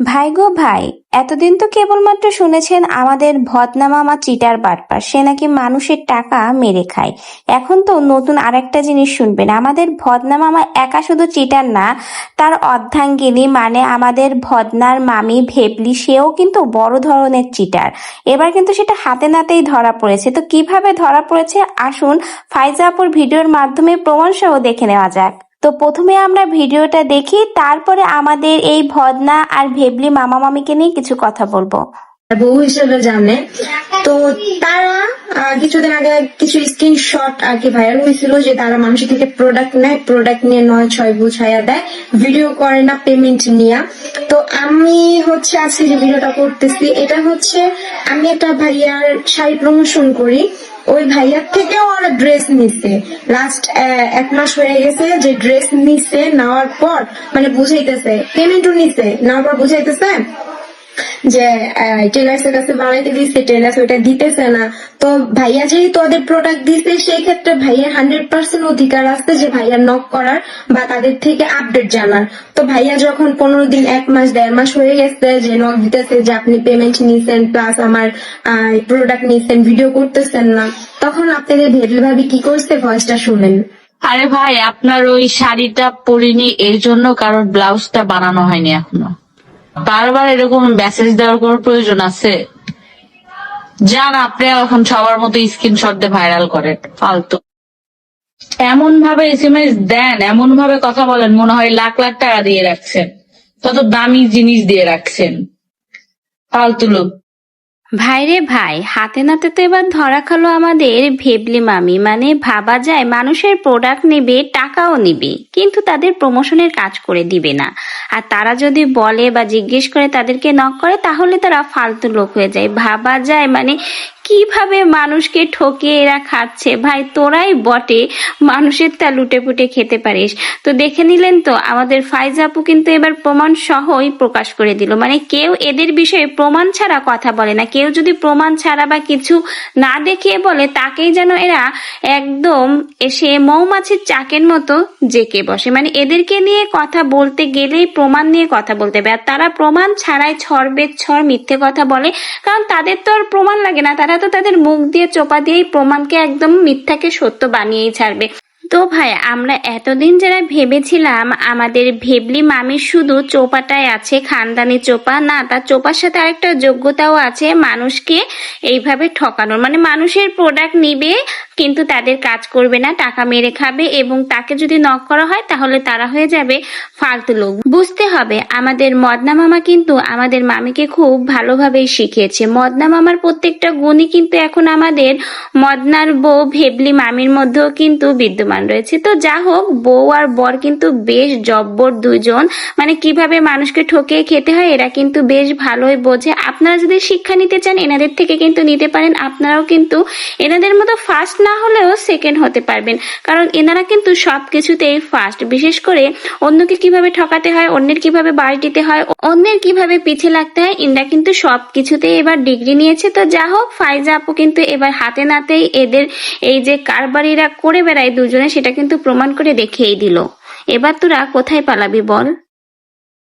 ভাই গো ভাই, এতদিন তো কেবলমাত্র শুনেছেন আমাদের ভদনামামা চিটার বাটপার সে নাকি মানুষের টাকা মেরে খায়। এখন তো নতুন আরেকটা জিনিস শুনবেন। আমাদের ভদনামামা একা শুধু চিটার না, তার অর্ধাঙ্গিনী মানে আমাদের ভদনার মামি ভেবলি, সেও কিন্তু বড় ধরনের চিটার। এবার কিন্তু সেটা হাতে নাতেই ধরা পড়েছে। তো কীভাবে ধরা পড়েছে? আসুন ফাইজা আপুর ভিডিওর মাধ্যমে প্রমাণ সহ দেখে নেওয়া যাক। তো প্রথমে আমরা ভিডিওটা দেখি, তারপরে আমাদের এই ভদনা আর ভেবলি মামা মামিকে নিয়ে কিছু কথা বলব। বউ হিসেবে জানে। তো তারা কিছুদিন আগে কিছু স্ক্রিনশট আর কি ভাইরাল হয়েছিল যে তারা মানুষের থেকে প্রোডাক্ট নেয় প্রোডাক্ট নিয়ে নয় ছয় বুঝাইয়া দেয় ভিডিও করে না পেমেন্ট নিয়ে। তো আমি হচ্ছে আজকে যে ভিডিওটা করতেছি, এটা হচ্ছে আমি একটা ভাইয়ার শাড়ি প্রমোশন করি। ওই ভাইয়ার থেকেও ওরা ড্রেস নিচ্ছে লাস্ট এক মাস হয়ে গেছে যে ড্রেস নিচ্ছে নেওয়ার পর মানে বুঝাইতেছে পেমেন্টও নিচ্ছে নেওয়ার পর বুঝাইতেছে যে টেলার্স এর কাছে বানাইতে দিচ্ছে টেলার্স ওইটা দিতেছে না। তো ভাইয়া যেহেতু ওদের প্রোডাক্ট দিচ্ছে সেই ক্ষেত্রে ভাইয়ার হান্ড্রেড পার্সেন্ট অধিকার আছে যে ভাইয়া নক করার বা তাদের থেকে আপডেট জানার। তো ভাইয়া যখন পনেরো দিন, এক মাস, দেড় মাস হয়ে গেছে যে নক দিতেছে যে আপনি পেমেন্ট নিছেন প্লাস আমার প্রোডাক্ট নিছেন ভিডিও করতেছেন না, তখন আপনাদের ভেবলে ভাবি কি করছে ভয়েসটা শুনেন। আরে ভাই, আপনার ওই শাড়িটা পরিনি, এর জন্য কারণ ব্লাউজটা বানানো হয়নি এখনও। বারবার এরকম মেসেজ দেওয়ার কোনো প্রয়োজন আছে? যান, আপনি এখন সবার মতো স্ক্রিনশট দিয়ে ভাইরাল করেন। ফালতু। এমন ভাবে এস দেন এমন ভাবে কথা বলেন, মনে হয় লাখ লাখ টাকা দিয়ে রাখছেন। তত দামি জিনিস দিয়ে রাখছেন। ফালতু লোক। ভাইরে ভাই, হাতে নাতে তো এবার ধরা খালো আমাদের ভেবলি মামি। মানে ভাবা যায় মানুষের প্রোডাক্ট নেবে, টাকাও নিবে, কিন্তু তাদের প্রমোশনের কাজ করে দিবে না। আর তারা যদি বলে বা জিজ্ঞেস করে তাদেরকে নক করে, তাহলে তারা ফালতু লোক হয়ে যায়। ভাবা যায় মানে কীভাবে মানুষকে ঠকিয়ে এরা খাচ্ছে? ভাই, তোরাই বটে মানুষের তা লুটে পুটে খেতে পারিস। তো দেখে নিলেন তো, আমাদের ফাইজা আপু কিন্তু এবার প্রমাণ সহই প্রকাশ করে দিল। মানে কেউ এদের বিষয়ে প্রমাণ ছাড়া কথা বলে না। কেউ যদি প্রমাণ ছাড়া বা কিছু না দেখিয়ে বলে, তাকেই যেন এরা একদম এসে মৌমাছির চাকের মতো জেকে বসে। মানে এদেরকে নিয়ে কথা বলতে গেলেই প্রমাণ নিয়ে কথা বলতে হবে। আর তারা প্রমাণ ছাড়াই ছড়বে ছড় মিথ্যে কথা বলে। কারণ তাদের তো আর প্রমাণ লাগে না। তারা তো তাদের মুখ দিয়ে চোপা দিয়েই প্রমাণকে একদম মিথ্যাকে সত্য বানিয়েই ছাড়বে। তো ভাই, আমরা এতদিন যারা ভেবেছিলাম আমাদের ভেবলি মামির শুধু চোপাটাই আছে, খানদানি চোপা, না, তার চোপার সাথে আরেকটা যোগ্যতাও আছে মানুষকে এইভাবে ঠকানোর। মানে মানুষের প্রোডাক্ট নিবে কিন্তু তাদের কাজ করবে না, টাকা মেরে খাবে এবং তাকে যদি নক করা হয় তাহলে তারা হয়ে যাবে ফালতু লোক। বুঝতে হবে, আমাদের মদনা মামা কিন্তু আমাদের মামিকে খুব ভালোভাবেই শিখিয়েছে। মদনা মামার প্রত্যেকটা গুণই কিন্তু এখন আমাদের মদনার বউ ভেবলি মামির মধ্যেও কিন্তু বিদ্যমান রয়েছে। তো যা হোক, বউ আর বর কিন্তু বেশ জব্বর দুজন মানে কীভাবে মানুষকে ঠকিয়ে খেতে হয় এরা কিন্তু বেশ ভালোই বোঝে। আপনারা যদি শিক্ষা নিতে চান, এনাদের থেকে কিন্তু নিতে পারেন। আপনারাও কিন্তু এনাদের মতো ফার্স্ট না হলেও সেকেন্ড হতে পারবেন। কারণ এনারা কিন্তু সব কিছুতেই ফার্স্ট বিশেষ করে অন্যকে কীভাবে ঠকাতে হয়, অন্যের কীভাবে বাড়ি দিতে হয়, অন্যের কীভাবে পিছে লাগতে হয় এনারা কিন্তু সব কিছুতেই এবার ডিগ্রি নিয়েছে। তো যা হোক, ফাইজা আপু কিন্তু এবার হাতে নাতেই এদের এই যে কারবারিরা করে বেড়ায় দুজনে, সেটা কিন্তু প্রমাণ করে দেখিয়েই দিল। এবার তোরা কোথায় পালাবি বল?